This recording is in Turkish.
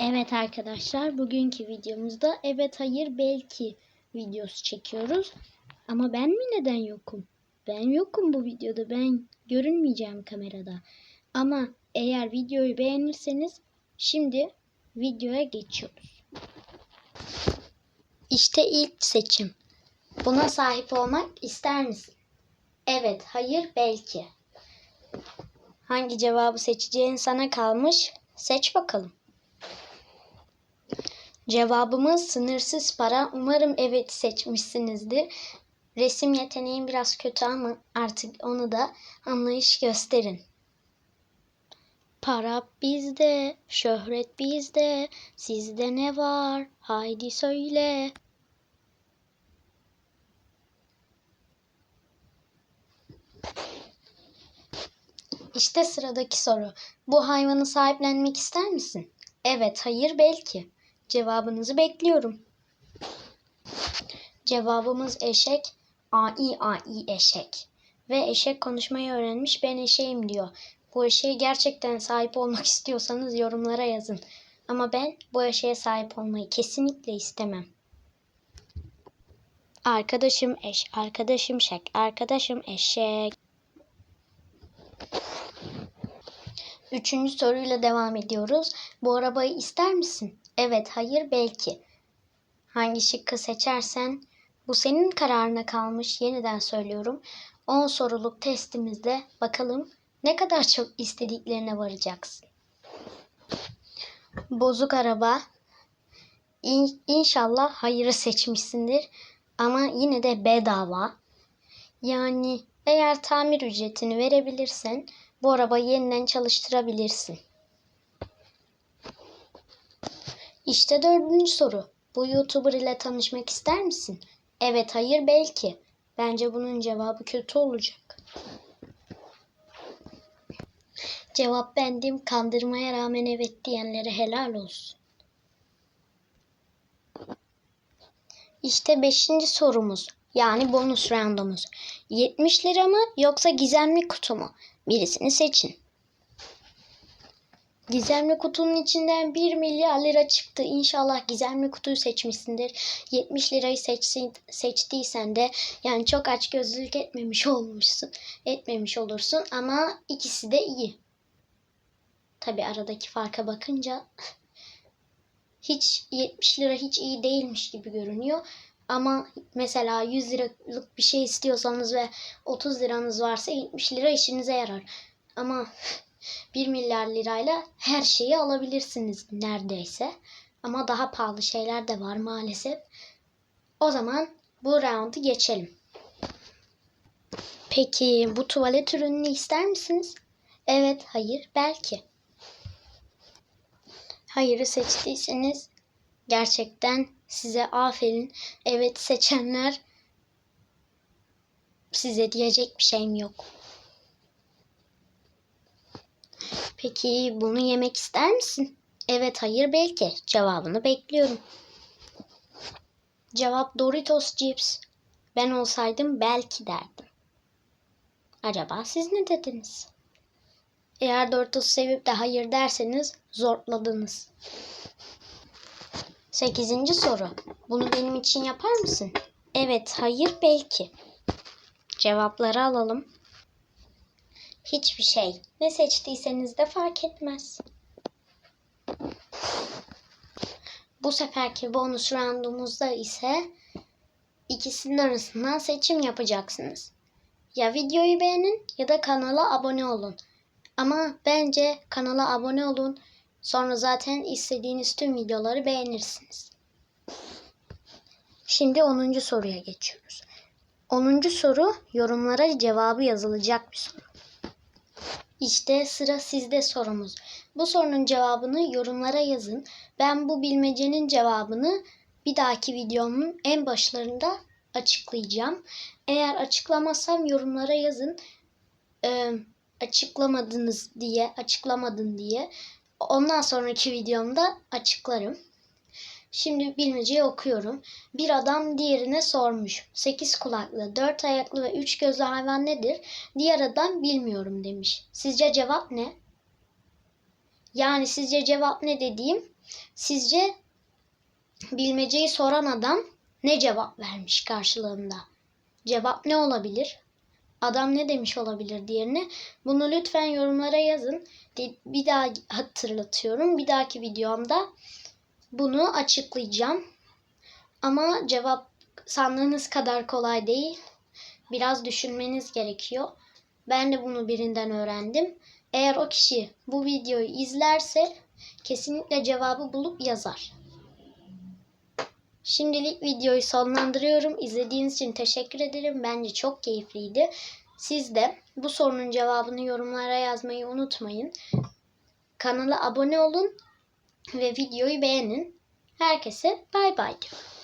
Evet arkadaşlar bugünkü videomuzda evet hayır belki videosu çekiyoruz. Ama ben mi neden yokum? Ben yokum bu videoda ben görünmeyeceğim kamerada. Ama eğer videoyu beğenirseniz şimdi videoya geçiyoruz. İşte ilk seçim. Buna sahip olmak ister misin? Evet, hayır, belki. Hangi cevabı seçeceğin sana kalmış. Seç bakalım. Cevabımız sınırsız para. Umarım evet seçmişsinizdir. Resim yeteneğim biraz kötü ama artık onu da anlayış gösterin. Para bizde, şöhret bizde, sizde ne var? Haydi söyle. İşte sıradaki soru. Bu hayvanı sahiplenmek ister misin? Evet, hayır, belki. Cevabınızı bekliyorum. Cevabımız eşek. Ai ai eşek. Ve eşek konuşmayı öğrenmiş ben eşeğim diyor. Bu eşeğe gerçekten sahip olmak istiyorsanız yorumlara yazın. Ama ben bu eşeğe sahip olmayı kesinlikle istemem. Arkadaşım eş, arkadaşım şek, arkadaşım eşek. Üçüncü soruyla devam ediyoruz. Bu arabayı ister misin? Evet, hayır, belki. Hangi şıkkı seçersen bu senin kararına kalmış. Yeniden söylüyorum. 10 soruluk testimizde bakalım ne kadar çok istediklerine varacaksın. Bozuk araba. İn- İnşallah hayırı seçmişsindir. Ama yine de bedava. Yani eğer tamir ücretini verebilirsen bu arabayı yeniden çalıştırabilirsin. İşte dördüncü soru. Bu YouTuber ile tanışmak ister misin? Evet, hayır, belki. Bence bunun cevabı kötü olacak. Cevap bendim. Kandırmaya rağmen evet diyenlere helal olsun. İşte beşinci sorumuz. Yani bonus roundumuz. 70 lira mı yoksa gizemli kutu mu? Birisini seçin. Gizemli kutunun içinden 1 milyar lira çıktı. İnşallah gizemli kutuyu seçmişsindir. 70 lirayı seçsin, seçtiysen de yani çok aç gözlülük etmemiş olmuşsun. Etmemiş olursun ama ikisi de iyi. Tabi aradaki farka bakınca hiç 70 lira hiç iyi değilmiş gibi görünüyor. Ama mesela 100 liralık bir şey istiyorsanız ve 30 liranız varsa 70 lira işinize yarar. Ama 1 milyar lirayla her şeyi alabilirsiniz neredeyse. Ama daha pahalı şeyler de var maalesef. O zaman bu roundu geçelim. Peki bu tuvalet ürününü ister misiniz? Evet, hayır, belki. Hayırı seçtiyseniz gerçekten size aferin. Evet seçenler size diyecek bir şeyim yok. Peki bunu yemek ister misin? Evet, hayır, belki. Cevabını bekliyorum. Cevap Doritos Chips. Ben olsaydım belki derdim. Acaba siz ne dediniz? Eğer Doritos'u sevip de hayır derseniz zorladınız. Sekizinci soru. Bunu benim için yapar mısın? Evet, hayır, belki. Cevapları alalım. Hiçbir şey. Ne seçtiyseniz de fark etmez. Bu seferki bonus roundumuzda ise ikisinin arasından seçim yapacaksınız. Ya videoyu beğenin ya da kanala abone olun. Ama bence kanala abone olun. Sonra zaten istediğiniz tüm videoları beğenirsiniz. Şimdi 10. soruya geçiyoruz. 10. soru yorumlara cevabı yazılacak bir soru. İşte sıra sizde sorumuz. Bu sorunun cevabını yorumlara yazın. Ben bu bilmecenin cevabını bir dahaki videomun en başlarında açıklayacağım. Eğer açıklamazsam yorumlara yazın. Ee, açıklamadınız diye, açıklamadın diye. Ondan sonraki videomda açıklarım. Şimdi bilmeceyi okuyorum. Bir adam diğerine sormuş. Sekiz kulaklı, dört ayaklı ve üç gözlü hayvan nedir? Diğer adam bilmiyorum demiş. Sizce cevap ne? Yani sizce cevap ne dediğim? Sizce bilmeceyi soran adam ne cevap vermiş karşılığında? Cevap ne olabilir? Adam ne demiş olabilir diğerine? Bunu lütfen yorumlara yazın. Bir daha hatırlatıyorum. Bir dahaki videomda bunu açıklayacağım. Ama cevap sandığınız kadar kolay değil. Biraz düşünmeniz gerekiyor. Ben de bunu birinden öğrendim. Eğer o kişi bu videoyu izlerse kesinlikle cevabı bulup yazar. Şimdilik videoyu sonlandırıyorum. İzlediğiniz için teşekkür ederim. Bence çok keyifliydi. Siz de bu sorunun cevabını yorumlara yazmayı unutmayın. Kanala abone olun ve videoyu beğenin. Herkese bay bay diyorum.